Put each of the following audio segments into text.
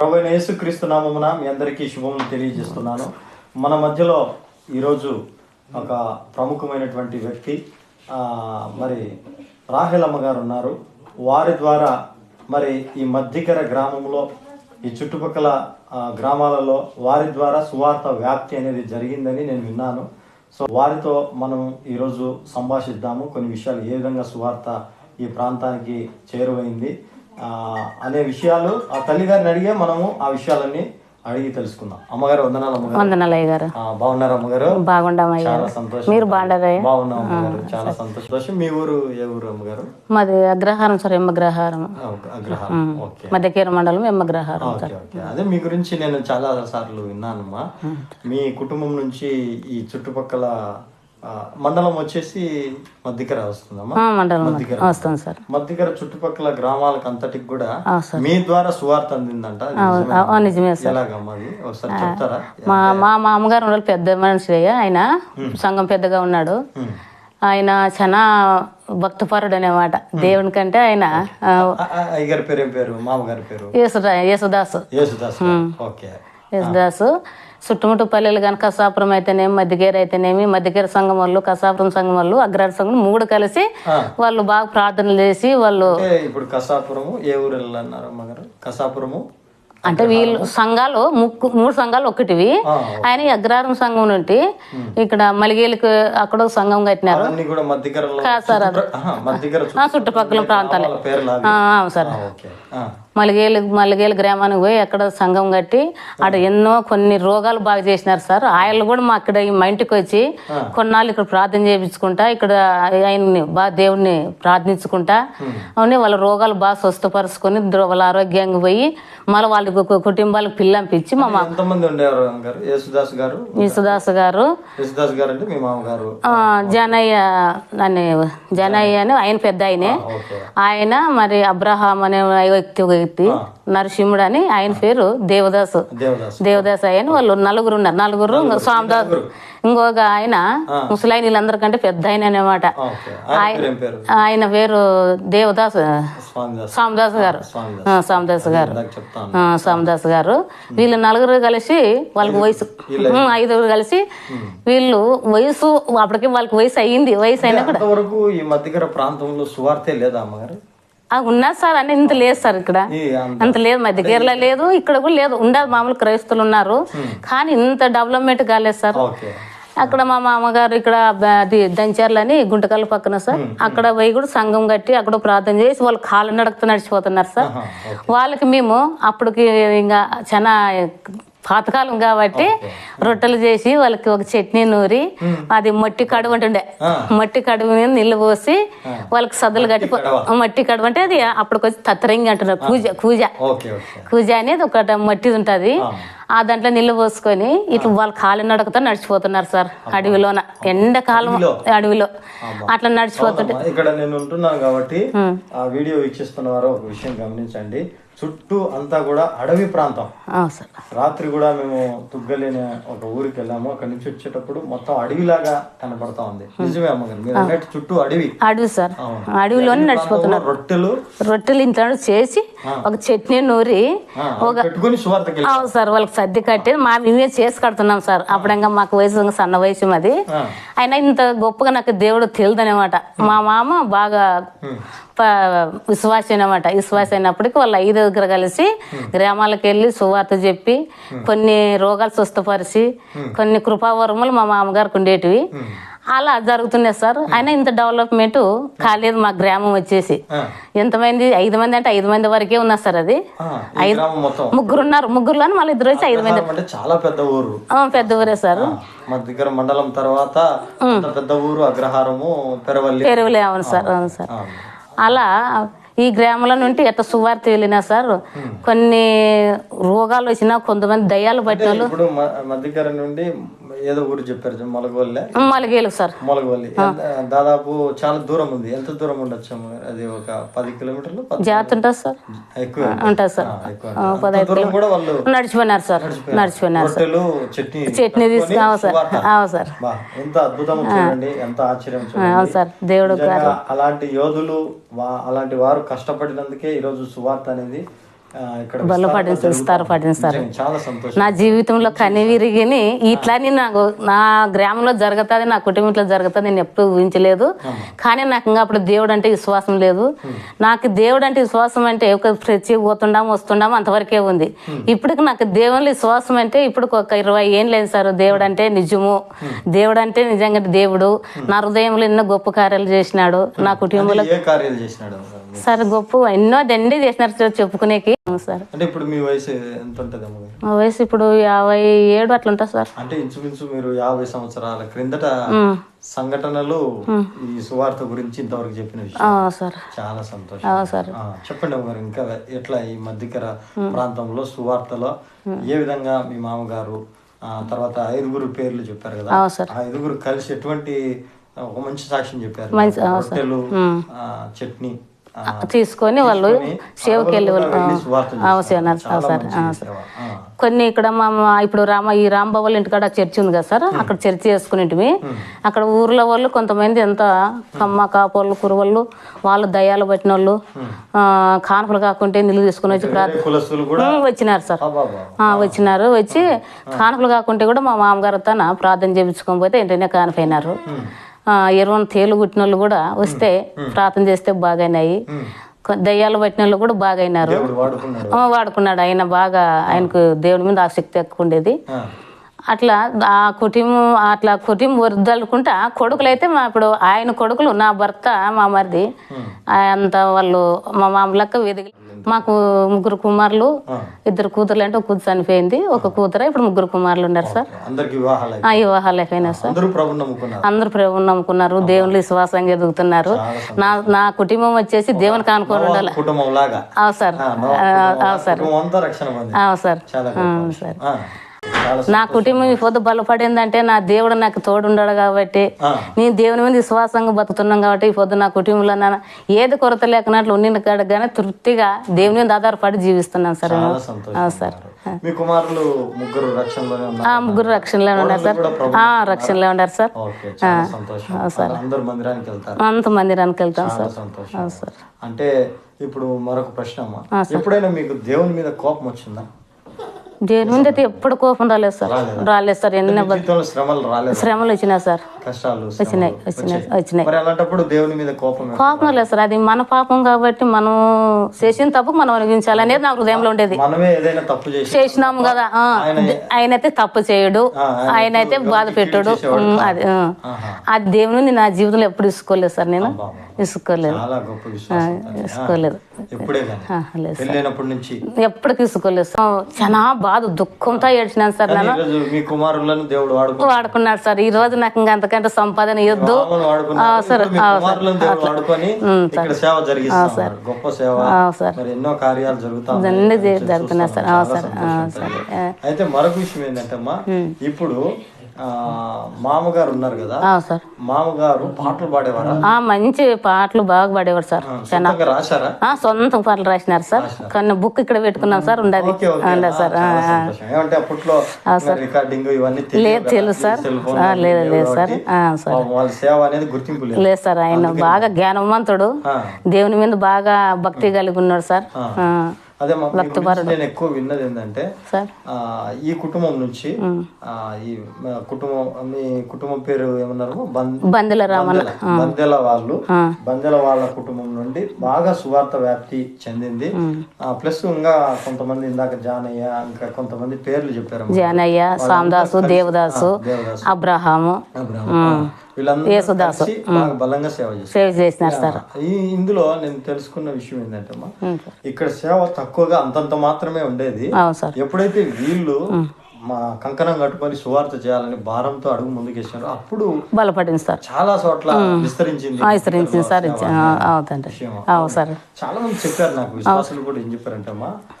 ప్రభుత్వ యేసుక్రీస్తు నామమున మీ అందరికీ శుభములు తెలియజేస్తున్నాను. మన మధ్యలో ఈరోజు ఒక ప్రముఖమైనటువంటి వ్యక్తి మరి రాహెలమ్మ గారు ఉన్నారు. వారి ద్వారా మరి ఈ మధ్యకర గ్రామంలో ఈ చుట్టుపక్కల గ్రామాలలో వారి ద్వారా సువార్త వ్యాప్తి అనేది జరిగిందని నేను విన్నాను. సో వారితో మనం ఈరోజు సంభాషిద్దాము. కొన్ని విషయాలు ఏ విధంగా సువార్త ఈ ప్రాంతానికి చేరువైంది అనే విషయాలు ఆ తల్లిగారిని అడిగే మనము ఆ విషయాలన్నీ అడిగి తెలుసుకుందాం. అమ్మగారు వందనాలు అమ్మగారు. బాగున్నారు అమ్మగారు? బాగుండమయ్య చాలా సంతోషం. మీరు బాగుండరయ్య బాగున్నాం అమ్మగారు. చాలా సంతోషం. మీ ఊరు ఏ ఊరు అమ్మగారు? మాది అగ్రహారం సార్ ఎమ్మగ్రహారం అగ్రహారం. మధ్యకేర మండలం ఎమ్మగ్రహారం అదే మీ గురించి నేను చాలా సార్లు విన్నానమ్మా. మీ కుటుంబం నుంచి ఈ చుట్టుపక్కల మండలం వచ్చేసి మధ్యకర వస్తుందమ్మా. మండలం వస్తుంది సార్. మధ్యకర చుట్టుపక్కల గ్రామాలకు అంతటికి కూడా మీ ద్వారా సువార్త అందిందంట. నిజమే సార్. ఒకసారి చెప్తారా? మా మా అమ్మగారు పెద్ద మనిషి ఆయన. సంఘం పెద్దగా ఉన్నాడు. ఆయన చాలా భక్తపరుడు అనేమాట దేవుని కంటే ఆయన పేరు మామగారి పేరు? యేసుదా యేసుదాసు. యేసుదాస్. యేసుదాసు చుట్టుముట్టు పల్లెలు కానీ కసాపురం అయితేనేమి మధ్యగేర అయితేనేమి మధ్యగేర సంఘం వాళ్ళు కసాపురం సంఘం వాళ్ళు అగ్రహార సంఘం మూడు కలిసి. వాళ్ళు బాగా ప్రార్థనలు చేసి వాళ్ళు ఇప్పుడు కసాపురము ఏ ఊరు వెళ్ళన్నారు అమ్మగారు? కసాపురము? అంటే వీళ్ళు సంఘాలు ముక్కు మూడు సంఘాలు ఒకటివి. ఆయన అగ్రహారం సంఘం నుండి ఇక్కడ మలిగేలకు అక్కడ ఒక సంఘం కట్టినారు. సార్ చుట్టుపక్కల ప్రాంతాలే. సార్. మలిగేలు మలిగేలు గ్రామానికి పోయి అక్కడ సంఘం కట్టి ఆడ ఎన్నో కొన్ని రోగాలు బాగా చేసినారు సార్. ఆయన కూడా మా ఇక్కడ ఈ మా ఇంటికి వచ్చి కొన్నాళ్ళు ఇక్కడ ప్రార్థన చేయించుకుంటా ఇక్కడ ఆయన్ని బాగా దేవుడిని ప్రార్థించుకుంటా. అవునే వాళ్ళ రోగాలు బాగా స్వస్థపరుచుకొని వాళ్ళ ఆరోగ్యంగా పోయి మళ్ళీ వాళ్ళ కు- కుటుంబాలకు పిల్లంపించి మా యేసుదాస్ గారు యేసుదాస్ గారు. జనయ్య అని జనయ్య అని ఆయన పెద్ద ఆయనే. ఆయన మరి అబ్రహాం అనే వ్యక్తి వ్యక్తి నరసింహుడు అని ఆయన పేరు దేవదాసు. దేవదాస్. అని వాళ్ళు నలుగురు ఉన్నారు. నలుగురు స్వామిదాస్ ఇంకొక ఆయన ముసలాయన వీళ్ళందరికంటే పెద్ద ఆయన అనమాట ఆయన పేరు ఆయన దేవదాస్. స్వామిదాస్. గారు. స్వామిదాస్. గారు. స్వామిదాస్ గారు. వీళ్ళు నలుగురు కలిసి వాళ్ళకి వయసు. ఐదుగురు కలిసి వీళ్ళు వయసు అప్పటికే వాళ్ళకి వయసు అయ్యింది వయసు అయినా కూడా. ఈ మధ్యకర ప్రాంతంలో సువార్తే లేదా అమ్మగారు? ఆ, ఉన్నారు సార్ అని ఇంత లేదు సార్ ఇక్కడ. అంత లేదు మధ్య కేరళ లేదు ఇక్కడ కూడా లేదు ఉండదు మామూలు క్రైస్తవులు ఉన్నారు. కానీ ఇంత డెవలప్మెంట్ కాలేదు సార్. అక్కడ మా మామగారు ఇక్కడ అది దంచర్లని గుంటకల్ పక్కన సార్. అక్కడ పోయి కూడా సంఘం కట్టి అక్కడ ప్రార్థన చేసి వాళ్ళు కాళ్ళు నడకతో నడిచిపోతున్నారు సార్. వాళ్ళకి మేము అప్పటికి ఇంకా చాలా పాతకాలం కాబట్టి రొట్టెలు చేసి వాళ్ళకి ఒక చట్నీ నూరి అది మట్టి కడుగు ఉంటుండే ఆ. మట్టి కడుగు మీద నీళ్ళు పోసి వాళ్ళకి సద్దులు కట్టి కడవ. మట్టి కడుగు అంటే అది అప్పటికొచ్చి తత్తరింగి అంటున్నారు. కూజ కూజ కూజ అనేది ఒకటి మట్టి ఉంటది. ఆ. దాంట్లో నీళ్ళు పోసుకొని ఇట్లా వాళ్ళు కాలు నడకతో నడిచిపోతున్నారు సార్ అడవిలోన. ఎండాకాలం అడవిలో? అట్లా నడిచిపోతుంటే. ఇక్కడ నేను ఉంటున్నాను కాబట్టి ఆ వీడియో వీక్షిస్తున్న వారు ఒక విషయం గమనించండి. చుట్టూ అంతా కూడా అడవి ప్రాంతం. రాత్రి కూడా మేము తుగ్గలేని ఒక ఊరికి వెళ్ళాము. అక్కడ నుంచి వచ్చేటప్పుడు మొత్తం అడవిలాగా కనపడతా ఉంది. నిజమే అమ్మగారు మీరు అన్నట్టు చుట్టూ అడవి. అడవి సార్. అవును. అడవిలోనే అడవి నడిచిపోతున్నారు రొట్టెలు. రొట్టెలు ఇంట్లో చేసి ఒక చట్నీ నూరి. అవును సార్. వాళ్ళకి సర్ది కట్టి మా మేమే చేసి కడుతున్నాం సార్. అప్పుడు ఇంకా మాకు వయసు సన్న వయసు మాది. ఆ, అయినా ఇంత గొప్పగా నాకు దేవుడు తెలియదనమాట మా మామ బాగా విశ్వాసి అనమాట విశ్వాసి అయినప్పటికీ వాళ్ళ ఐదు దగ్గర కలిసి గ్రామాలకు వెళ్ళి సువార్త చెప్పి కొన్ని రోగాలు స్వస్థపరిచి కొన్ని కృపావరములు మా మామగారికి ఉండేటివి. అలా జరుగుతున్నాయి సార్. అయినా ఇంత డెవలప్మెంట్ కాలేదు మా గ్రామం వచ్చేసి. ఎంతమంది? ఐదు మంది అంటే ఐదు మంది వరకే ఉన్నారు సార్ అది. మొత్తం. ముగ్గురు ఉన్నారు ముగ్గురులో మళ్ళీ ఇద్దరు వచ్చి ఐదు మంది. చాలా పెద్ద ఊరు. పెద్ద ఊరే సార్. మా దగ్గర మండలం తర్వాత పెద్ద ఊరు అగ్రహారము పెరవల్లి. అవును సార్ అవును సార్. అలా ఈ గ్రామంలో నుండి ఎట్ట సువార్త వెళ్ళినా సార్ కొన్ని రోగాలు వచ్చినా కొంతమంది దయ్యాలు పట్టిన వాళ్ళు ఇప్పుడు మ- మధ్యకర నుండి ఏదో ఊరు చెప్పారు మలగేలు సార్. ఎంత- దాదాపు చాలా దూరం ఉంది. ఎంత దూరం ఉండొచ్చు? అది ఒక పది కిలోమీటర్లు ఉంటుంది సార్. ఎక్కువ ఉంటుంది సార్. దూరం కూడా వాళ్ళు నడిచిపోయినారు సార్. నడిచిపోయినారు. సార్. చట్నీ చట్నీ తీసుకు అవును సార్. అవును సార్. ఎంత అద్భుతం చూడండి ఎంత ఆశ్చర్యం అవును సార్. దేవుడు అలాంటి యోధులు వా- అలాంటి వారు కష్టపడినందుకే ఈరోజు సువార్త అనేది ఆ, ఇక్కడ బలు విస్తారంగా పఠిస్తారు నా జీవితంలో కని విరిగిని ఇట్లాని నాకు నా గ్రామంలో జరుగుతుంది నా కుటుంబంలో జరుగుతుంది నేను ఎప్పుడు ఊహించలేదు. కానీ నాకు ఇంకా అప్పుడు దేవుడు అంటే విశ్వాసం లేదు. నాకు దేవుడు అంటే విశ్వాసం అంటే ఒక ప్రతి పోతుండాం వస్తుండాం అంతవరకే ఉంది. ఇప్పటికి నాకు దేవుని విశ్వాసం అంటే ఇప్పుడు ఒక ఇరవై ఏం లేదు సార్. దేవుడు అంటే నిజము. దేవుడు అంటే నిజంగా దేవుడు. నా హృదయంలో ఎన్నో గొప్ప కార్యాలు చేసినాడు. నా కుటుంబంలో సార్ గొప్ప. ఎన్నో దండి చేసినారు సార్ చెప్పుకునేకి. సార్. అంటే ఇప్పుడు మీ వయసు ఎంత ఉంటుంది మా వయసు ఇప్పుడు యాభై ఏడు అట్లా ఉంటుంది సార్. అంటే ఇంచుమించు మీరు యాభై సంవత్సరాల క్రిందట సంఘటనలు ఈ సువార్త గురించి ఇంతవరకు చెప్పిన విషయం. ఆ, సార్. చాలా సంతోషం. ఆ, సార్. చెప్పండి అమ్మగారు ఇంకా ఎట్లా ఈ మధ్యకర ప్రాంతంలో సువార్తలో ఏ విధంగా మీ మామగారు ఆ తర్వాత ఐదుగురు పేర్లు చెప్పారు కదా? ఆ ఐదుగురు కలిసి ఎటువంటి ఒక మంచి సాక్ష్యం చెప్పారు. రొట్టెలు చట్నీ తీసుకొని వాళ్ళు సేవకి వెళ్ళి అవును. సార్. కొన్ని ఇక్కడ మా ఇప్పుడు రామ ఈ రాంబాబు ఇంటికాడ చర్చి ఉంది కదా సార్ అక్కడ చర్చి చేసుకునేటివి. అక్కడ ఊర్లో వాళ్ళు కొంతమంది ఎంత కమ్మ కాపోళ్ళు కురవళ్ళు వాళ్ళు దయ్యాలు పట్టిన వాళ్ళు కానుకలు కాకుంటే నిలువ తీసుకుని వచ్చి వచ్చినారు సార్. వచ్చినారు. వచ్చి కానుకలు కాకుంటే కూడా మా మామగారు తన ప్రార్థన చేయించుకొని పోతే వెంటనే కానిపోయినారు ఎరువని తేలు కుట్టిన వాళ్ళు కూడా వస్తే ప్రార్థన చేస్తే బాగైనాయి. కొ- దయ్యాలు పట్టిన వాళ్ళు కూడా బాగైనారు. దేవుడు వాడుకున్నాడు. ఆయన బాగా ఆయనకు దేవుడి మీద ఆసక్తి ఎక్కువ ఉండేది. అట్లా ఆ కుటుంబం అట్లా కుటుంబం వరదలుకుంటా కొడుకులు అయితే మా ఇప్పుడు ఆయన కొడుకులు నా భర్త మా మరిది. అంత వాళ్ళు మా మామలక్క వేదిక మాకు ముగ్గురు కుమారులు ఇద్దరు కూతుర్లు అంటే ఒక కూతురు చనిపోయింది ఒక కూతురు ఇప్పుడు ముగ్గురు కుమారులు ఉన్నారు సార్. ఆ వివాహాలు అయిపోయినాయి సార్. అందరూ ప్రభు నమ్ముకున్నారు. దేవుళ్ళు విశ్వాసంగా ఎదుగుతున్నారు. నా నా కుటుంబం వచ్చేసి దేవునికి అనుకోని ఉండాలి. అవు సార్. అవు సార్. గొప్ప సార్. చాలా నా కుటుంబం ఈ పొద్దు బలపడిందంటే నా దేవుడు నాకు తోడుండడు కాబట్టి. నేను దేవుని మీద విశ్వాసంగా బతుకుతున్నాం కాబట్టి ఈ పొద్దు నా కుటుంబంలో నా ఏది కొరత లేకున్నట్లు ఉండిన కానీ తృప్తిగా దేవుని మీద ఆధారపడి జీవిస్తున్నాను సార్ సార్. మీ కుమారులు ముగ్గురు రక్షణలోనే ఆ ఉన్నారు ముగ్గురు రక్షణలో ఉన్నారు సార్. రక్షణలో ఉన్నారు సార్. అందరు మందిరానికి వెళ్తారు? అంత మందిరానికి వెళ్తాం సార్. సంతోషం. అంటే ఇప్పుడు మరొక ప్రశ్న అమ్మా. ఎప్పుడైనా మీకు దేవుని మీద కోపం వచ్చిందా? దేవుని మీద అయితే ఎప్పుడు కోపం రాలేదు సార్. రాలేదు? సార్ ఎన్ని శ్రమలు వచ్చినాయి సార్. వచ్చినాయి వచ్చినాయి. వచ్చినాయి. కోపం లేదు సార్. అది మన పాపం కాబట్టి మనం చేసిన తప్పుకు మనం అనిపించాలి అనేది నా హృదయంలో ఉండేది. తప్పు చేసినాము కదా. ఆయన అయితే తప్పు చేయడు. ఆయన అయితే బాధ పెట్టాడు. అది దేవుని నా జీవితంలో ఎప్పుడు ఇసుకోలేదు సార్ నేను. ఇసుకోలేదు. ఎప్పటికి ఇసుకోలేదు చాలా బాధ దుఃఖంతో ఏడ్చినాను సార్ నేను ఈరోజు మీ కుమారులను దేవుడు వాడుకో వాడుకున్నాడు సార్. ఈ రోజు నాకు ఇంకా అంతకంటే సంపాదన ఇవ్వద్దు గొప్ప సేవ. సార్. ఎన్నో కార్యాలు జరుగుతా ఉన్నాయి. అన్ని చూస్తున్నాం. జరుగుతున్నాయి సార్. అయితే మరొక విషయం ఏంటంటే అమ్మా ఇప్పుడు మామగారు ఉన్నారు కదా? సార్. మామగారు పాటలు పాడేవారా? మంచి పాటలు బాగా పాడేవాడు సార్. రాశారా? సొంత పాటలు రాసినారు సార్. కానీ బుక్ ఇక్కడ పెట్టుకున్నాం సార్ ఉండదు సార్. ఏమంటే అప్పట్లో రికార్డింగ్ ఇవన్నీ లేదు. తెలుసు సార్. లేదు లేదు సార్. వాళ్ళ సేవ అనేది గుర్తింపు లేదు. సార్ ఆయన బాగా జ్ఞానవంతుడు. దేవుని మీద బాగా భక్తి కలిగి ఉన్నాడు సార్. అదే మా నేను ఎక్కువ విన్నది ఏంటంటే ఈ కుటుంబం నుంచి ఈ కుటుంబం మీ కుటుంబం పేరు ఏమన్నారు? బందుల రామన్న. బందెల. బందెల వాళ్ళు. బందెల వాళ్ళ కుటుంబం నుండి బాగా సువార్త వ్యాప్తి చెందింది. ఆ, ప్లస్ ఇంకా కొంతమంది ఇందాక జానయ్య ఇంకా కొంతమంది పేర్లు చెప్పారు. జానయ్య సామదాసు దేవదాసు దేవదాసు. అబ్రహాము. బలంగా సేవ చేస్తారు సేవ్ చేసినారు సార్ ఈ ఇందులో నేను తెలుసుకున్న విషయం ఏంటంటే ఇక్కడ సేవ తక్కువగా అంతంత మాత్రమే ఉండేది. ఎప్పుడైతే వీళ్ళు మా కంకణం కట్టుకొని సువార్త చేయాలని భారంతో అడుగు ముందుకేసారో అప్పుడు బలపడింది సార్. చాలా చోట్ల విస్తరించింది. విస్తరించింది సార్. అవుతండి. చాలా మంది చెప్పారు నాకు విశ్వాసులు కూడా ఏం చెప్పారంటే అమ్మా ఆ,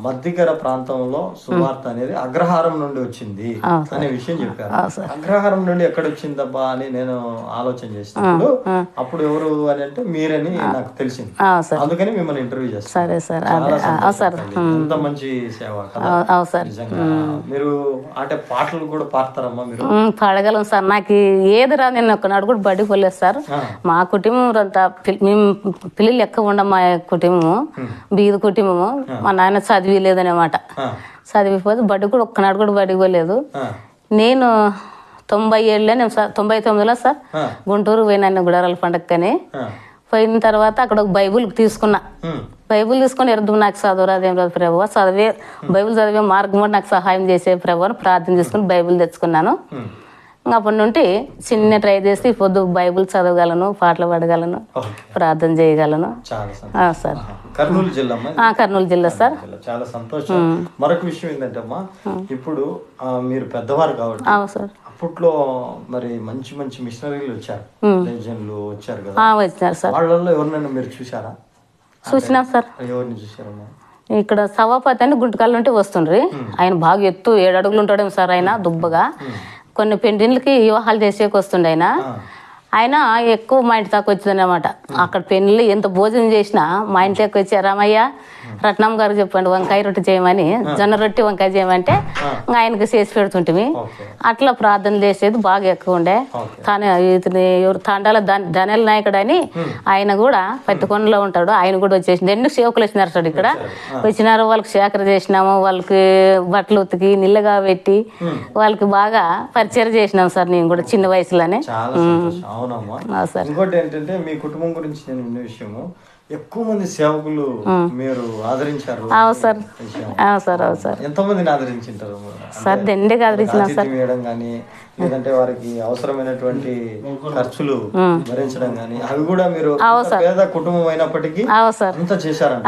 మధ్యకర ప్రాంతంలో సువార్త అనేది అగ్రహారం నుండి వచ్చింది అనే విషయం చెప్పారు. అగ్రహారం నుండి ఎక్కడ వచ్చిందబ్బా అని నేను ఆలోచన చేసినప్పుడు అప్పుడు ఎవరు అని అంటే మీరని నాకు తెలిసింది. అందుకని మిమ్మల్ని ఇంటర్వ్యూ చేస్తాను. సరే. ఎంత మంచి సేవ మీరు అంటే పాటలు కూడా పాడతారమ్మా మీరు. పాడగలం సార్. నాకు ఏది రా నేను ఒకనాడు కూడా బడికి పోలేదు సార్. మా కుటుంబం అంతా మేము పిల్లలు ఎక్కువ ఉండం మా కుటుంబము బీద కుటుంబము. మా నాయన చదివిలేదనమాట. చదివిపోతే బడి కూడా ఒక్కనాడు కూడా బడికి పోలేదు నేను తొంభై ఏళ్ళలో నేను సార్ తొంభై తొమ్మిదిలో సార్ గుంటూరు పోయినాను గుడారాల పండగకని. పోయిన తర్వాత అక్కడ ఒక బైబుల్ తీసుకున్నా. బైబుల్ తీసుకొని ఎరుదు నాకు చదువు రాదేం రాదు ప్రభు? చదివే బైబుల్ చదివే మార్గం కూడా నాకు సహాయం చేసే ప్రభు అని ప్రార్థన చేసుకుని బైబుల్ తెచ్చుకున్నాను. అప్పటి నుండి చిన్న ట్రై చేసి పొద్దు బైబుల్ చదవగలను పాటలు పాడగలను ప్రార్థన చేయగలను. సార్. కర్నూలు జిల్లా కర్నూలు జిల్లా సార్. చాలా సంతోషం. మరొక విషయం ఏంటంటే అమ్మా ఇప్పుడు మీరు పెద్దవారు కాబట్టి అవును సార్. అప్పట్లో మరి మంచి మంచి మిషనరీలు వచ్చారు. లెజెండ్లు వచ్చారు కదా. ఆ, వచ్చినారు సార్. వాళ్ళల్లో ఎవరినైనా మీరు చూసారా చూసినాం సార్. ఎవరిని చూసారమ్మా ఇక్కడ సభాపతి అని గుంటకాల నుండి వస్తుండ్రి. ఆయన బాగా ఎత్తు ఏడు అడుగులు ఉంటాడేమో సార్ ఆయన దుబ్బగా. కొన్ని పెండిళ్ళకి వివాహాలు చేసేకి వస్తుండే ఆయన ఎక్కువ మా ఇంటి దాకా వచ్చింది అనమాట అక్కడ పెళ్ళి ఎంత భోజనం చేసినా మా ఇంట్లోకి వచ్చి రామయ్య రత్నం గారు చెప్పండి వంకాయ రొట్టె చేయమని జొన్న రొట్టె వంకాయ చేయమంటే ఇంకా ఆయనకి చేసి పెడుతుంటిమి. అట్లా ప్రార్థన చేసేది బాగా ఎక్కువ ఉండే. తాను ఇతని ఎవరు తాండాల ధన- ధనల నాయకుడు అని ఆయన కూడా పత్తికొండలో ఉంటాడు. ఆయన కూడా వచ్చేసింది ఎన్ని సేవకులు వచ్చినారు సార్ ఇక్కడ. వచ్చినారు వాళ్ళకి సేకర చేసినాము వాళ్ళకి బట్టలు ఉతికి నిల్లగా పెట్టి వాళ్ళకి బాగా పరిచయం చేసినాం సార్ నేను కూడా చిన్న వయసులోనే. అవునమ్మా. ఇంకోటి ఏంటంటే మీ కుటుంబం గురించి నేను విన్న విషయము. ఎక్కువ మంది సేవకులు మీరు ఆదరించారు. అవు సార్. అవు సార్ అవు సార్. ఎంతమందిని ఆదరించింటారు. సార్ దండిగా ఆదరించిన ఆతిథ్యం ఇవ్వడం కానీ లేదంటే వారికి అవసరమైనటువంటి ఖర్చులు భరించడం కానీ అవి కూడా మీరు పేద కుటుంబం అయినప్పటికీ సార్. అంత చేశారంట.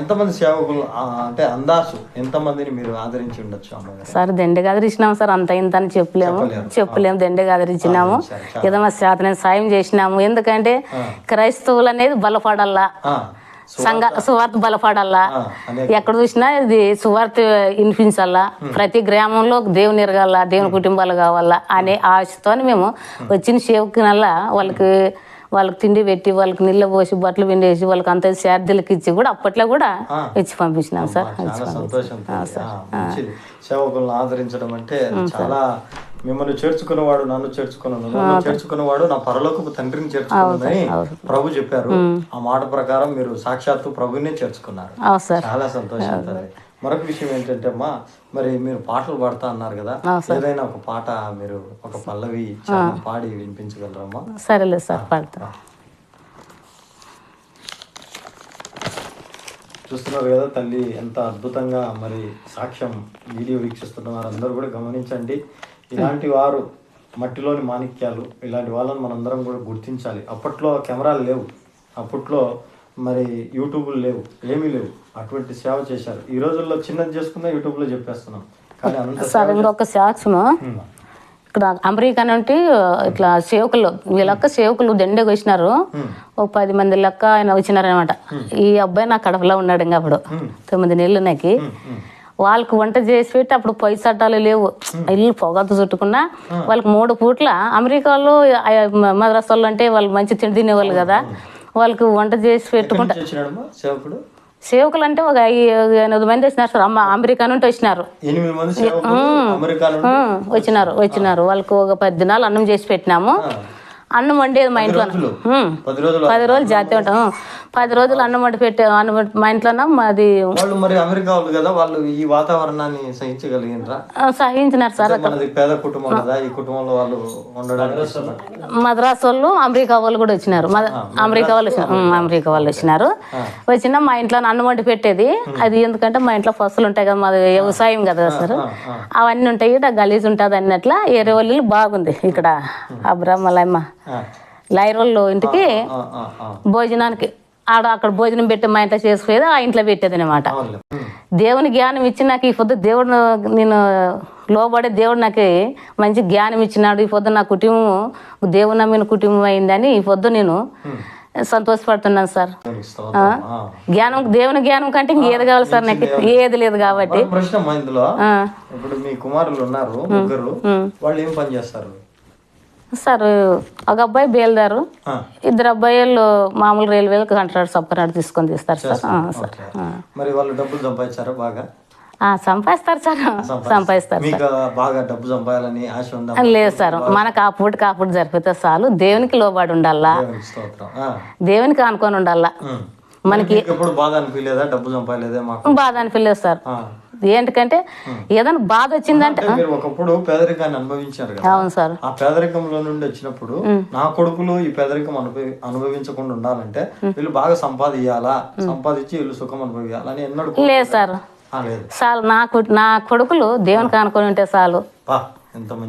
ఎంతమంది సేవకులు అంటే అందాసు ఎంతమందిని మీరు ఆదరించి ఉండొచ్చు సార్ దండిగా ఆదరించినాం సార్. అంత ఇంత అని చెప్పలేము. చెప్పలేము. దండిగా ఆదరించినాము. సరే, ఏదో మా శాతనే సాయం చేసినాము. ఎందుకంటే క్రైస్తవులు అనేది బలపడాలా ఆ, సంఘ సువార్త బలపడాలా ఆ, అనే ఎక్కడ చూసినా ఇది సువార్త వినిపించాలా ప్రతి గ్రామంలో దేవుని ఎరగాల దేవుని కుటుంబాలు కావాలా అనే ఆశతో మేము వచ్చిన సేవకునల్లా వాళ్ళకి వాళ్ళకి తిండి పెట్టి వాళ్ళకి నీళ్ళ పోసి బట్టలు పిండేసి వాళ్ళకి అంత శార్థులకి ఇచ్చి కూడా అప్పట్లో కూడా ఇచ్చి పంపించినాం సార్. సంతోషం సేవకులను ఆదరించడం అంటే చాలా మిమ్మల్ని చేర్చుకున్నవాడు నన్ను చేర్చుకున్నాను. నన్ను చేర్చుకున్నవాడు నా పరలోకపు తండ్రిని చేర్చుకున్నానని ప్రభు చెప్పారు. ఆ మాట ప్రకారం మీరు సాక్షాత్తు ప్రభునే చేర్చుకున్నారు. చాలా సంతోషం మరొక విషయం ఏంటంటే అమ్మా మరి మీరు పాటలు పాడతా అన్నారు కదా ఏదైనా ఒక పాట మీరు ఒక పల్లవి పాడి వినిపించగలరమ్మా సరేలే సార్ పడతా. చూస్తున్నారు కదా తల్లి ఎంత అద్భుతంగా మరి సాక్ష్యం వీడియో వీక్షిస్తున్న వారందరూ కూడా గమనించండి. ఇలాంటి వారు మట్టిలోని మాణిక్యాలు ఇలాంటి వాళ్ళని మనందరం కూడా గుర్తించాలి. అప్పట్లో కెమెరాలు లేవు. అప్పట్లో మరి యూట్యూబ్లు లేవు ఏమీ లేవు. అటువంటి సేవ చేశారు. ఈ రోజుల్లో చిన్నది చేసుకున్నా యూట్యూబ్లో చెప్పేస్తున్నాం. కానీ సార్ ఇంకొక సాక్ష్యము. ఇక్కడ అమెరికా నుండి ఇట్లా సేవకులు వీళ్ళొక్క సేవకులు దండగా వచ్చినారు ఒక పది మంది లెక్క ఆయన వచ్చినారనమాట ఈ అబ్బాయి నా కడపలో ఉన్నాడు ఇంకా అప్పుడు. తొమ్మిది నెలలు నాకు. వాళ్ళకి వంట చేసి పెట్టి అప్పుడు పొయ్యి చట్టాలు లేవు ఇల్లు పొగతో చుట్టుకున్నా వాళ్ళకి మూడు పూట్ల అమెరికాలో మద్రాసాలు అంటే వాళ్ళు మంచి తిండి తినేవాళ్ళు కదా. వాళ్ళకి వంట చేసి పెట్టుకుంటా నుంచి వచ్చినాడమ్మా సేవకుడు? సేవకులు అంటే ఒక ఎనిమిది మంది వచ్చినారు సార్. అమ్మ అమెరికా నుండి వచ్చినారు. వచ్చినారు వచ్చినారు. వాళ్ళకు ఒక పది దినాలు అన్నం చేసి పెట్టినాము. అన్నం వండేది మా ఇంట్లో. పది రోజులు పది రోజులు జాతి ఉంటాం పది రోజులు అన్నం వండి పెట్టే అన్నం మా ఇంట్లోన మాది వాళ్ళు మరి అమెరికా వాళ్ళు కదా వాళ్ళు ఈ వాతావరణాన్ని సహించగలిగినరా? సహించినారు సార్. మనది పేద కుటుంబం కదా ఈ కుటుంబంలో వాళ్ళు ఉండడానికి. మద్రాసు వాళ్ళు? అమెరికా వాళ్ళు కూడా వచ్చినారు. మద- అమెరికా వాళ్ళు అమెరికా వాళ్ళు వచ్చినారు. వచ్చిన మా ఇంట్లో అన్నం వండి పెట్టేది. అది ఎందుకంటే మా ఇంట్లో ఫసలు ఉంటాయి కదా మాది వ్యవసాయం కదా సార్. అవన్నీ ఉంటాయి ఇక్కడ గలీజ్ ఉంటుంది అన్నట్ల ఏరే వాళ్ళు బాగుంది ఇక్కడ. అబ్రహ్మలమ్మ లైరోళ్ళు ఇంటికి. భోజనానికి ఆడ అక్కడ భోజనం పెట్టి మా ఇంట్లో చేసుకునేది ఆ ఇంట్లో పెట్టేది అనమాట. దేవుని జ్ఞానం ఇచ్చి నాకు ఈ పొద్దు దేవుడు నేను లోబడే దేవుడు నాకు మంచి జ్ఞానం ఇచ్చినాడు. ఈ పొద్దు నా కుటుంబం దేవుని నమ్మిన కుటుంబం అయిందని ఈ పొద్దు నేను సంతోషపడుతున్నాను సార్. జ్ఞానం దేవుని జ్ఞానం కంటే ఇంకేది కావాలి సార్ నాకు? ఏది లేదు కాబట్టి. ప్రశ్న ఇందులో. ఇప్పుడు మీ కుమారులు ఉన్నారు ముగ్గురు. వాళ్ళు ఏం పని చేస్తారు? సార్ ఒక అబ్బాయి బయలుదేరు. ఆ, ఇద్దరు అబ్బాయిలు మామూలు రైల్వేలు కాంట్రాక్ట్ సబ్కనాడు తీసుకొని తీస్తారు సార్. సార్. మరి వాళ్ళు డబ్బులు సంపాదించారా బాగా? సంపాదిస్తారు సార్. సంపాదిస్తారు. బాగా డబ్బు సంపాదాలని ఆశ లేదు సార్. మనకు ఆ పూట కాపుడు జరిపితే చాలు. దేవునికి లోబడి ఉండాలా? దేవునికి అనుకొని ఉండాలా. మనకి ఎప్పుడు బాధ అనిపించలేదా? డబ్బు సంపాదలేదే బాధ అనిపించలేదు సార్. ఏంటికంటే ఏదైనా బాధ వచ్చిందంటే మీరు ఒకప్పుడు పేదరికాన్ని అనుభవించారు కదా. అవును సార్. ఆ పేదరికంలో నుండి వచ్చినప్పుడు నా కొడుకులు ఈ పేదరికం అనుభవి అనుభవించకుండా ఉండాలంటే వీళ్ళు బాగా సంపాదించాలా సంపాదించి వీళ్ళు సుఖం అనుభవించాలని ఎన్నడూ లేదు సార్. చాలు నాకు నా కొడుకులు దేవునికి అనుకొని ఉంటే చాలు.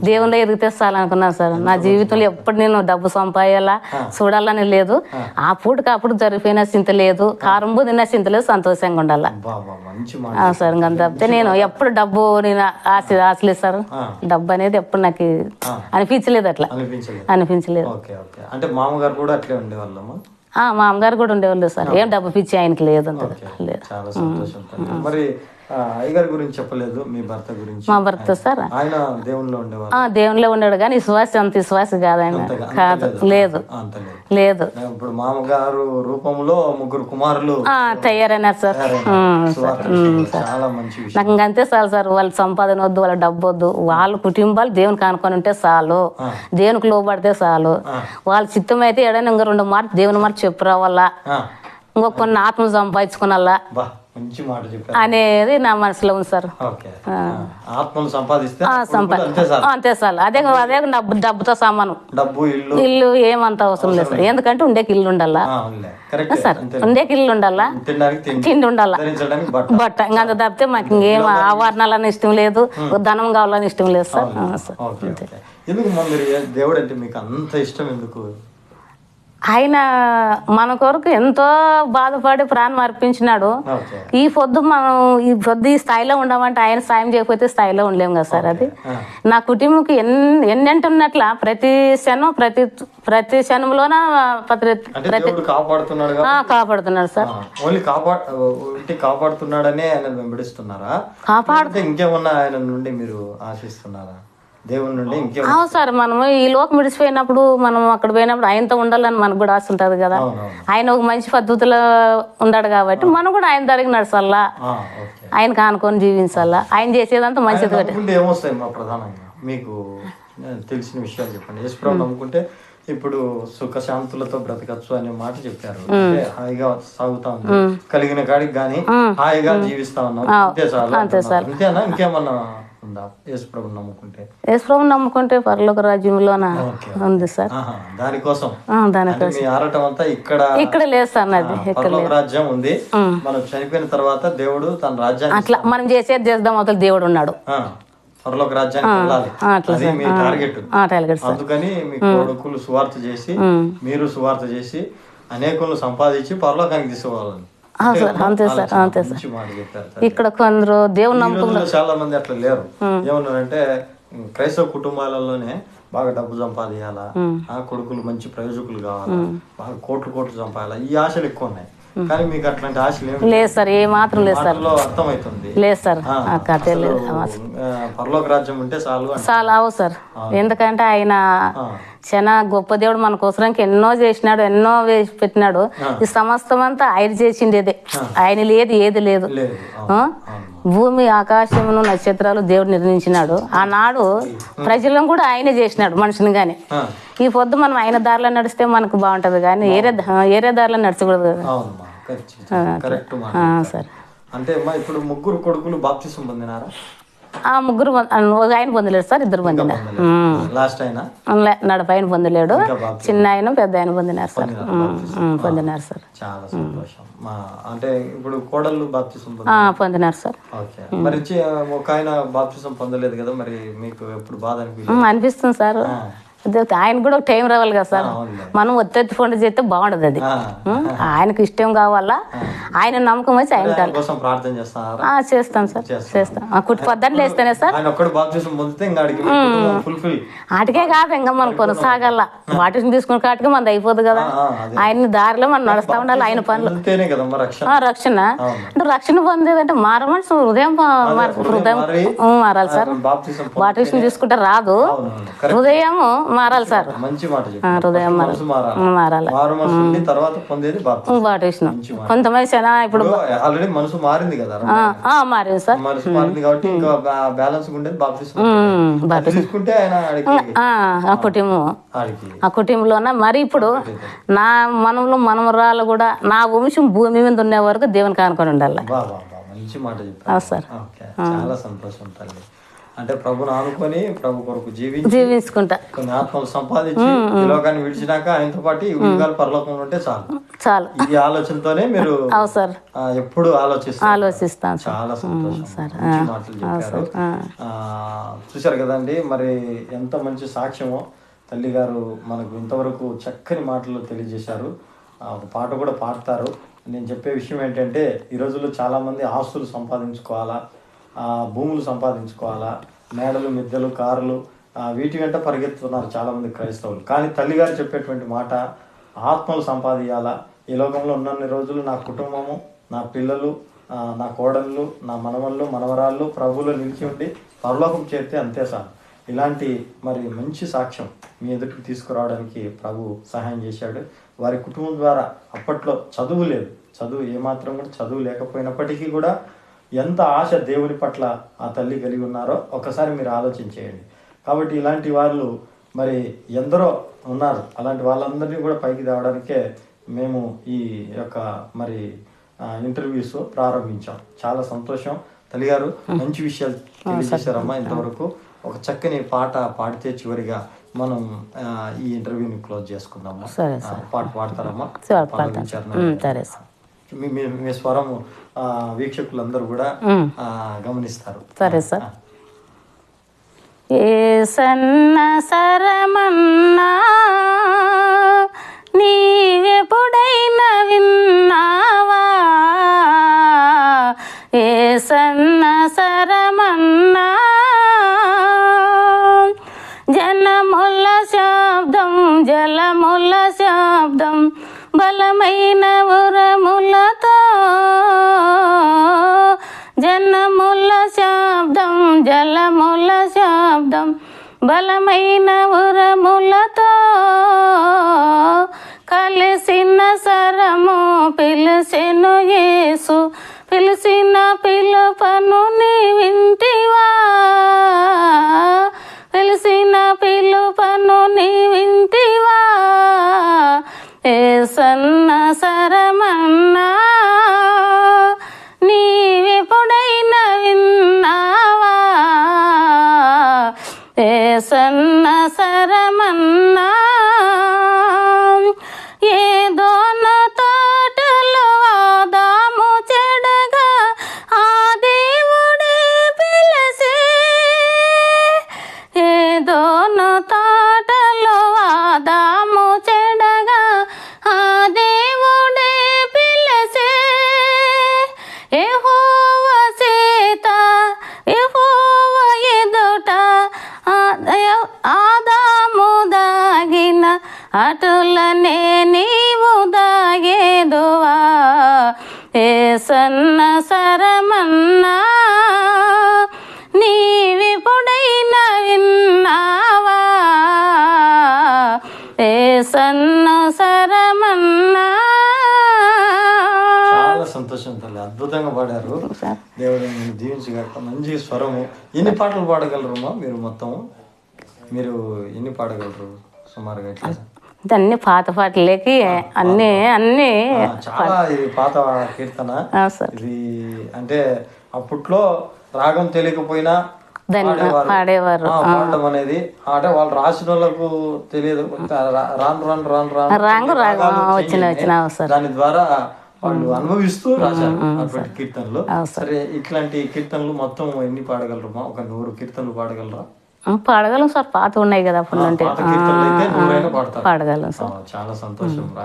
దేవునిలో ఎదిగితే చాలు అనుకున్నాను సార్. నా జీవితంలో ఎప్పుడు నేను డబ్బు సంపాయాలా చూడాలని లేదు. ఆ. పూటకి అప్పుడు జరిపోయిన చింత లేదు. కారం తిన్న చింత లేదు సంతోషంగా ఉండాలా. సార్ ఇంకా తప్పితే నేను ఎప్పుడు డబ్బు నేను ఆశ ఆశలేదు సార్. డబ్బు అనేది ఎప్పుడు నాకు అనిపించలేదు అట్లా. అనిపించలేదు. అంటే మామగారు కూడా అట్లే ఉండేవాళ్ళమ్మా? మా అమ్మగారు కూడా ఉండేవాళ్ళు సార్. ఏం డబ్బు పిచ్చి ఆయనకి లేదు లేదు. అయ్యగారి గురించి చెప్పలేదు మీ భర్త గురించి. మా భర్త సార్? ఆయన దేవునిలో ఉన్నాడు కానీ విశ్వాసి అంత విశ్వాసి కాదు ఆయన కాదు లేదు. లేదు. ఇప్పుడు మామగారు రూపంలో ముగ్గురు కుమారులు తయారైనారు సార్. చాలా మంచి నాకు ఇంక అంతే చాలు సార్. వాళ్ళ సంపాదన వద్దు వాళ్ళ డబ్బు వద్దు. వాళ్ళ కుటుంబాలు దేవునికి అనుకొని ఉంటే చాలు. దేవునికి లోబడితే చాలు. వాళ్ళ చిత్తం అయితే ఏడైనా ఇంకా రెండు మార్లు దేవుని మాట చెప్పు రావాలా ఆ, ఇంకొక కొన్ని ఆత్మలు సంపాదించుకునాలా. బా. మంచి మాట చెప్పారు. అనేది నా మనసులో ఉంది సార్. ఓకే. ఆత్మను సంపాదిస్తే అంతే సార్ అదే అదే డబ్బు డబ్బుతో సమానం. డబ్బు ఇల్లు. ఇల్లు ఏమంత అవసరం లేదు సార్. ఎందుకంటే ఉండేకి ఇల్లు ఉండాలా. సార్ ఉండేకి ఇల్లు ఉండాలా. తిండి ఉండాలా. బట్ట. ఇంకా అంత తప్పితే మాకు ఇంకేం ఆవరణాలని ఇష్టం లేదు. ధనం కావాలని ఇష్టం లేదు సార్. ఎందుకు మీరు దేవుడు అంటే మీకు అంత ఇష్టం ఎందుకు? ఆయన మన కొరకు ఎంతో బాధపడి ప్రాణం అర్పించినాడు. ఈ పొద్దు మనం ఈ పొద్దు ఈ స్థాయిలో ఉండమంటే ఆయన సాయం చేయకపోతే స్థాయిలో ఉండలేము కదా సార్ అది. నా కుటుంబంకి ఎన్ని ఎన్నెంట ఉన్నట్ల ప్రతి క్షణం ప్రతి ప్రతి క్షణంలోన ప్రతి దేవుడు కాపాడుతున్నాడు సార్. ఓన్లీ కాపాడుతున్నాడనే ఆయన వెంబడిస్తున్నారా? ఇంకేమన్నా ఆయన నుండి మీరు ఆశిస్తున్నారా? దేవుని నుండి అవును సార్ మనము ఈ లోకం విడిచిపోయినప్పుడు మనం అక్కడ పోయినప్పుడు ఆయనతో ఉండాలని మనకు కూడా ఆశ ఉంటుంది కదా. ఆయన ఒక మంచి పద్ధతిలో ఉన్నాడు కాబట్టి మనం కూడా ఆయన తరిగి నడచాలా? ఆయన ఆనుకొని జీవించాలా? ఆయన చేసేదంతా మంచిది ఏమొస్తాయి మా ప్రధానంగా? మీకు తెలిసిన విషయాలు చెప్పండి. యేసుప్రభు నమ్ముకుంటే ఇప్పుడు సుఖ శాంతులతో బ్రతకచ్చు అనే మాట చెప్పారు. అంటే హాయిగా సాగుతా ఉంది. కలిగిన కాడికి గాని హాయిగా జీవిస్తా ఉన్నాం. అంతే అంటున్నారు. అంతేనా ఇంకేమన్నా ఉందా నమ్ముకుంటే? పరలోక రాజ్యంలోన ఉంది సార్. దానికోసం. ఆ, దాని అంటే మీ ఆరటం అంతా ఇక్కడ ఇక్కడ లేదు సార్ నాది పరలోక రాజ్యం ఉంది. మనం చనిపోయిన తర్వాత దేవుడు తన రాజ్యాన్ని అట్లా మనం చేసేది చేద్దాం అవతల దేవుడు ఉన్నాడు. పరలోక రాజ్యానికి వెళ్ళాలి. అది మీ టార్గెట్. అందుకని మీ కొడుకులు సువార్త చేసి మీరు సువార్త చేసి అనేకులను సంపాదించి పరలోకానికి తీసుకోవాలని సార్ అంతే సార్ అంతే సార్. మంచి మాట చెప్పారు సార్. ఇక్కడ కొందరు దేవుని ఈ నమ్ము రోజుల్లో చాలా మంది అట్లా లేరు. ఏమన్నారంటే క్రైస్తవ కుటుంబాలలోనే బాగా డబ్బు సంపాదించాలా ఆ కొడుకులు మంచి ప్రయోజకులు కావాలా? బాగా కోట్లు కోట్లు సంపాదాలా ఈ ఆశలు ఎక్కువ ఉన్నాయి. కానీ మీకు అట్లాంటి ఆశలు లేదు సార్ ఏ మాత్రం లేదు సార్. అర్థమవుతుంది. లేదు సార్ కథ లేదు పరలోక రాజ్యం ఉంటే చాలు చాలా అవు సార్. ఎందుకంటే ఆయన చాలా గొప్ప దేవుడు మన కోసరానికి ఎన్నో చేసినాడు ఎన్నో వేసి పెట్టినాడు. ఈ సమస్తం అంతా ఆయన చేసిండేదే ఆయన లేదు ఏది లేదు. భూమి ఆకాశమును నక్షత్రాలు దేవుడు నిర్మించినాడు ఆనాడు ప్రజలను కూడా ఆయనే చేసినాడు మనిషిని గాని ఆ, ఈ పొద్దు మనం ఆయన దారిలో నడిస్తే మనకు బాగుంటది కానీ ఏరే ఏరే దారిలో నడచకూడదు కదా. సరే. అంటే అమ్మా ఇప్పుడు ముగ్గురు కొడుకులు బాప్తిసం పొందినారా? ఆ ముగ్గురు ఒక ఆయన పొందలేడు సార్ ఇద్దరు పొందినారు లాస్ట్ నడప ఆయన పొందలేడు. చిన్న ఆయన పెద్ద ఆయన పొందినారు సార్. పొందినారు సార్. చాలా సంతోషం. మా అంటే ఇప్పుడు కోడళ్ళు బాప్తిసం పొందినారు. సార్. మరి ఒక ఆయన బాప్తిసం పొందలేదు కదా మరి మీకు ఎప్పుడు బాధ అనిపిస్తుంది సార్. ఆయన కూడా ఒక టైం రావాలి కదా సార్. మనం ఒత్తెత్తి ఫోన్ చేస్తే బాగుండదు అది? ఆయనకు ఇష్టం కావాలా? ఆయన నమ్మకం వచ్చి ఆయన చేస్తాం సార్ చేస్తాం. కుట్టి పొద్దున్న లేస్తేనే సార్? ఆటికే కాదు ఇంకా మనం కొనసాగల వాటిని తీసుకుని కాటికి మనది అయిపోదు కదా. ఆయన దారిలో మనం నడుస్తా ఉండాలి ఆయన పనులు. రక్షణ. అంటే రక్షణ పొందేదంటే మార మనిషి హృదయం హృదయం మారాలి సార్. బాటిల్స్ తీసుకుంటే రాదు. అవునవును కరెక్ట్. హృదయం మారాలి సార్. మంచి మాట హృదయం మారాలి. తర్వాత పొందేది బాప్తిజం బాటిల్స్ కొంతమంది చాలా ఇప్పుడు ఆల్రెడీ మనసు మారింది కదా మారింది సార్. మనసు మారింది కాబట్టి ఇంకా బ్యాలెన్స్ ఉండేది తీసుకుంటే ఆయన ఆ, కుటుంబం. ఆ కుటుంబంలోన మరి ఇప్పుడు నా మనములు మనమరాలు కూడా నా వంశం భూమి మీద ఉండే వరకు దేవుని కానుకొని ఉండాలి. మంచి మాట చెప్పారు. చాలా సంతోషం తల్లి అంటే ప్రభుని ఆనుకొని ప్రభు కొరకు జీవించి జీవించుకుంటా. కొన్ని ఆత్మలు సంపాదించి ఈ లోకాన్ని విడిచినాక ఆయనతో పాటు ఈ ఉద్యోగాలు పరలోకంలో ఉంటే చాలు. చాలు. ఈ ఆలోచనతోనే మీరు సార్ ఎప్పుడు ఆలోచిస్తారు. ఆలోచిస్తాను సార్. చాలా సంతోషం. మాటలు చెప్పారు. ఆ, చూశారు కదండి మరి ఎంత మంచి సాక్ష్యమో తల్లి గారు మనకు ఇంతవరకు చక్కని మాటలు తెలియజేశారు. ఆ, ఒక పాట కూడా పాడతారు. నేను చెప్పే విషయం ఏంటంటే ఈ రోజుల్లో చాలా మంది ఆస్తులు సంపాదించుకోవాలా? భూములు సంపాదించుకోవాలా? మేడలు మిద్దెలు కారులు వీటి వెంట పరిగెత్తుతున్నారు చాలామంది క్రైస్తవులు. కానీ తల్లిగారు చెప్పేటువంటి మాట ఆత్మలు సంపాదించాలా ఈ లోకంలో ఉన్నన్ని రోజులు నా కుటుంబము నా పిల్లలు నా కోడళ్ళు నా మనవళ్ళు మనవరాళ్ళు ప్రభువులో నిలిచి ఉండి పరలోకం చేరితే అంతే సార్. ఇలాంటి మరి మంచి సాక్ష్యం మీ ఎదుటికి తీసుకురావడానికి ప్రభు సహాయం చేశాడు. వారి కుటుంబం ద్వారా అప్పట్లో చదువు లేదు. చదువు ఏమాత్రం కూడా చదువు లేకపోయినప్పటికీ కూడా ఎంత ఆశ దేవుని పట్ల ఆ తల్లి కలిగి ఉన్నారో ఒకసారి మీరు ఆలోచించేయండి. కాబట్టి ఇలాంటి వాళ్ళు మరి ఎందరో ఉన్నారు. అలాంటి వాళ్ళందరినీ కూడా పైకి తేవడానికే మేము ఈ యొక్క మరి ఇంటర్వ్యూస్ ప్రారంభించాం. చాలా సంతోషం. తల్లిగారు మంచి విషయాలు తెలియజేశారమ్మా ఇంతవరకు. ఒక చక్కని పాట పాడితే చివరిగా మనం ఈ ఇంటర్వ్యూని క్లోజ్ ఆ, పాట పాడతారమ్మా? సరే, మీ స్వరము ఆ, వీక్షకులందరూ కూడా గమనిస్తారు. సరే సార్. ఏ సన్న సరమన్నా నీవెప్పుడైనా బలమైన ఉరములతో కలిసిన సరము పిలిసెను యేసు. పిలిచిన పిలుపను నీ వింటివా? మాటలనే నీవు దాగేదువా? ఏ సన్న సరమన్నా నీవిపుడైనా విన్నావా? ఏ సన్న సరమన్నా చాలా సంతోషం తల్లి అద్భుతంగా పాడారు. దేవుడు మిమ్మల్ని దీవించగాక మంచి స్వరము. ఎన్ని పాటలు పాడగలరు మీరు మొత్తం మీరు ఎన్ని పాడగలరు? సుమారుగా ఇట్లా అన్ని పాత పాటలకి అన్ని అన్ని చాలా ఇది పాత కీర్తన. ఇది అంటే అప్పట్లో రాగం తెలియకపోయినా పాడేవారు. పాడడం అనేది అంటే వాళ్ళు రాసిన వాళ్ళకు తెలియదు రా- రాను రాను రాను రాను రాంగు రాగం వచ్చిన వచ్చిన దాని ద్వారా వాళ్ళు అనుభవిస్తూ రాశారు అటువంటి కీర్తనలు. సరే. ఇట్లాంటి కీర్తనలు మొత్తం ఎన్ని పాడగలరమ్మా ఒక నూరు కీర్తనలు పాడగలరా? పాడగలం సార్ పాత ఉన్నాయి కదా అప్పుడు అంటే. పాడగలం సార్. చాలా సంతోషం.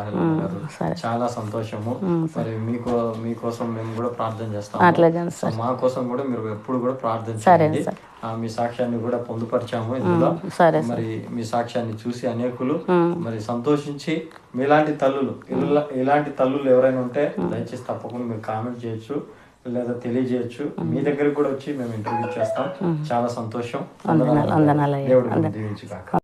చాలా సంతోషము. మరి మీకు మీకోసం మేము కూడా ప్రార్థన చేస్తాం అట్లాగే సార్. మా కోసం కూడా మీరు ఎప్పుడు కూడా ప్రార్థన సరే సార్. మీ సాక్ష్యాన్ని కూడా పొందుపరిచాము ఇందులో. సరే మరి మీ సాక్ష్యాన్ని చూసి అనేకులు మరి సంతోషించి మీలాంటి తల్లులు ఇలా- ఇలాంటి తల్లులు ఎవరైనా ఉంటే దయచేసి తప్పకుండా మీరు కామెంట్ చేయొచ్చు. లేదా తెలియజేయచ్చు. మీ దగ్గరికి కూడా వచ్చి మేము ఇంటర్వ్యూ చేస్తాం. చాలా సంతోషం. వందనాలు. దేవుడు